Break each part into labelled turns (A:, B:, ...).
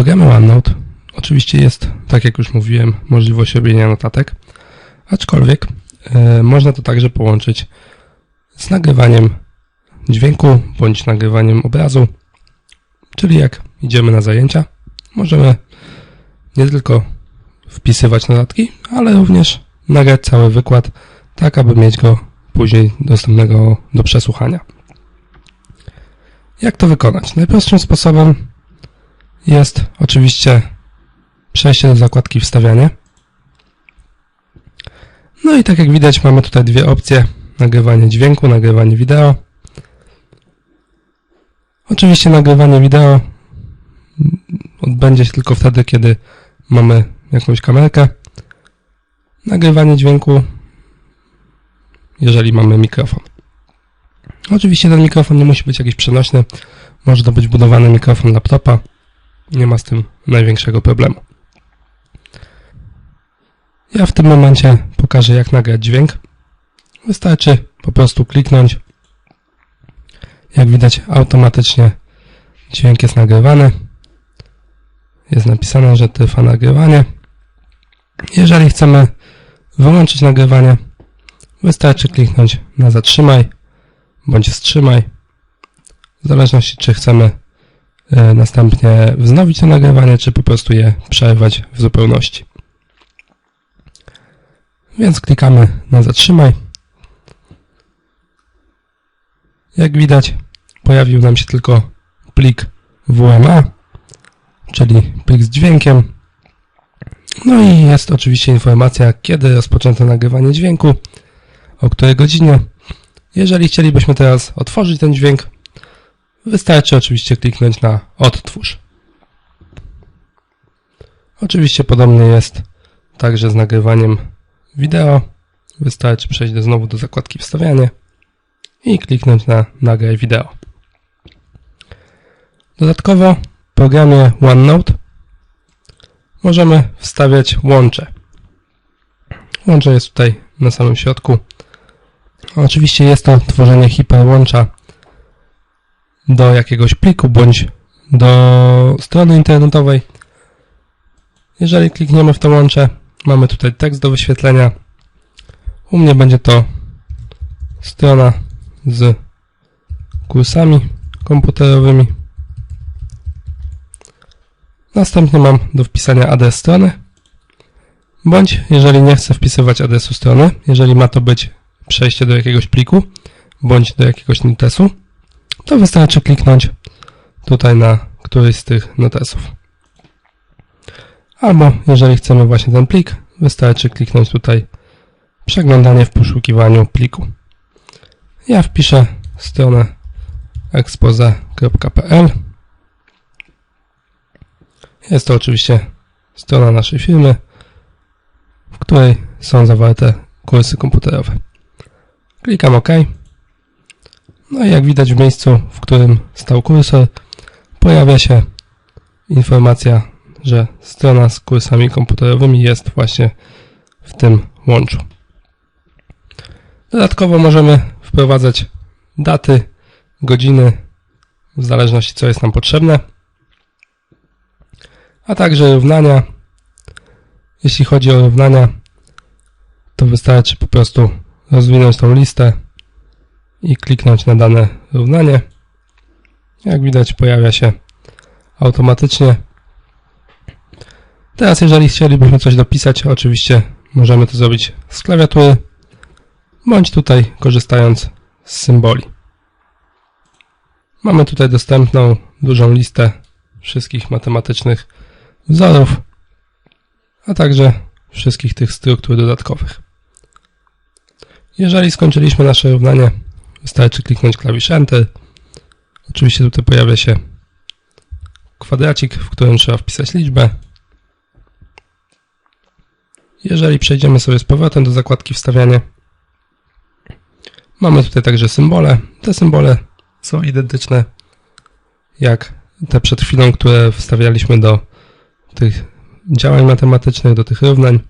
A: programie OneNote oczywiście jest, tak jak już mówiłem, możliwość robienia notatek, aczkolwiek e, można to także połączyć z nagrywaniem dźwięku bądź nagrywaniem obrazu, czyli jak idziemy na zajęcia, możemy nie tylko wpisywać notatki, ale również nagrać cały wykład, tak aby mieć go później dostępnego do przesłuchania. Jak to wykonać? Najprostszym sposobem jest oczywiście przejście do zakładki wstawianie. No i tak jak widać mamy tutaj dwie opcje. Nagrywanie dźwięku, nagrywanie wideo. Oczywiście nagrywanie wideo odbędzie się tylko wtedy, kiedy mamy jakąś kamerkę. Nagrywanie dźwięku, jeżeli mamy mikrofon. Oczywiście ten mikrofon nie musi być jakiś przenośny. Może to być budowany mikrofon laptopa. Nie ma z tym największego problemu. Ja w tym momencie pokażę jak nagrać dźwięk. Wystarczy po prostu kliknąć. Jak widać automatycznie dźwięk jest nagrywany. Jest napisane, że trwa nagrywanie. Jeżeli chcemy wyłączyć nagrywanie, wystarczy kliknąć na zatrzymaj bądź wstrzymaj. W zależności czy chcemy następnie wznowić to nagrywanie, czy po prostu je przerwać w zupełności. Więc klikamy na zatrzymaj. Jak widać, pojawił nam się tylko plik WMA, czyli plik z dźwiękiem. No i jest oczywiście informacja, kiedy rozpoczęto nagrywanie dźwięku, o której godzinie. Jeżeli chcielibyśmy teraz otworzyć ten dźwięk, wystarczy oczywiście kliknąć na odtwórz. Oczywiście podobnie jest także z nagrywaniem wideo. Wystarczy przejść do, znowu do zakładki wstawianie i kliknąć na nagraj wideo. Dodatkowo w programie OneNote możemy wstawiać łącze. Łącze jest tutaj na samym środku. Oczywiście jest to tworzenie hiperłącza do jakiegoś pliku bądź do strony internetowej. Jeżeli klikniemy w to łącze, mamy tutaj tekst do wyświetlenia. U mnie będzie to strona z kursami komputerowymi. Następnie mam do wpisania adres strony, bądź jeżeli nie chcę wpisywać adresu strony, jeżeli ma to być przejście do jakiegoś pliku, bądź do jakiegoś notesu, to wystarczy kliknąć tutaj na któryś z tych notesów. Albo jeżeli chcemy właśnie ten plik, wystarczy kliknąć tutaj przeglądanie w poszukiwaniu pliku. Ja wpiszę stronę expose.pl Jest to oczywiście strona naszej firmy, w której są zawarte kursy komputerowe. Klikam OK. No i jak widać w miejscu, w którym stał kursor, pojawia się informacja, że strona z kursami komputerowymi jest właśnie w tym łączu. Dodatkowo możemy wprowadzać daty, godziny, w zależności co jest nam potrzebne, a także równania. Jeśli chodzi o równania, to wystarczy po prostu rozwinąć tą listę i kliknąć na dane równanie. Jak widać pojawia się automatycznie. Teraz jeżeli chcielibyśmy coś dopisać, oczywiście możemy to zrobić z klawiatury, bądź tutaj korzystając z symboli. Mamy tutaj dostępną dużą listę wszystkich matematycznych wzorów, a także wszystkich tych struktur dodatkowych. Jeżeli skończyliśmy nasze równanie, wystarczy kliknąć klawisz Enter. Oczywiście tutaj pojawia się kwadracik, w którym trzeba wpisać liczbę. Jeżeli przejdziemy sobie z powrotem do zakładki wstawianie, mamy tutaj także symbole. Te symbole są identyczne jak te przed chwilą, które wstawialiśmy do tych działań matematycznych, do tych równań.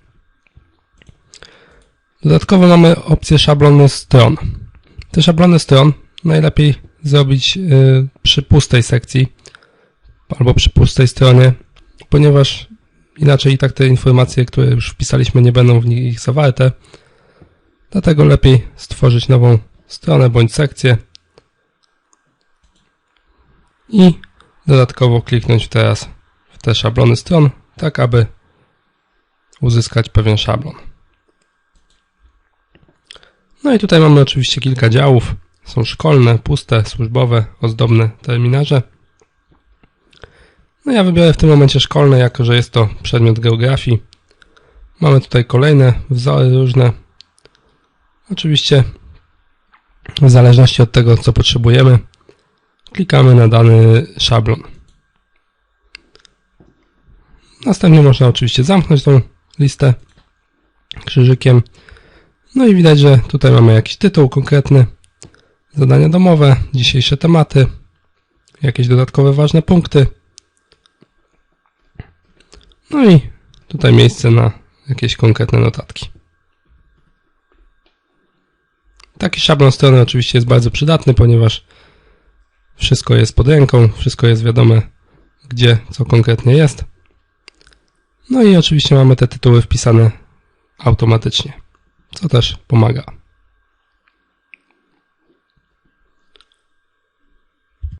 A: Dodatkowo mamy opcję szablony stron. Te szablony stron najlepiej zrobić y, przy pustej sekcji albo przy pustej stronie, ponieważ inaczej i tak te informacje, które już wpisaliśmy, nie będą w nich zawarte. Dlatego lepiej stworzyć nową stronę bądź sekcję i dodatkowo kliknąć teraz w te szablony stron, tak aby uzyskać pewien szablon. No i tutaj mamy oczywiście kilka działów. Są szkolne, puste, służbowe, ozdobne terminarze. No ja wybiorę w tym momencie szkolne, jako że jest to przedmiot geografii. Mamy tutaj kolejne wzory różne. Oczywiście w zależności od tego, co potrzebujemy, klikamy na dany szablon. Następnie można oczywiście zamknąć tą listę krzyżykiem. No i widać, że tutaj mamy jakiś tytuł konkretny, zadania domowe, dzisiejsze tematy, jakieś dodatkowe ważne punkty. No i tutaj miejsce na jakieś konkretne notatki. Taki szablon strony oczywiście jest bardzo przydatny, ponieważ wszystko jest pod ręką, wszystko jest wiadome, gdzie co konkretnie jest. No i oczywiście mamy te tytuły wpisane automatycznie, co też pomaga.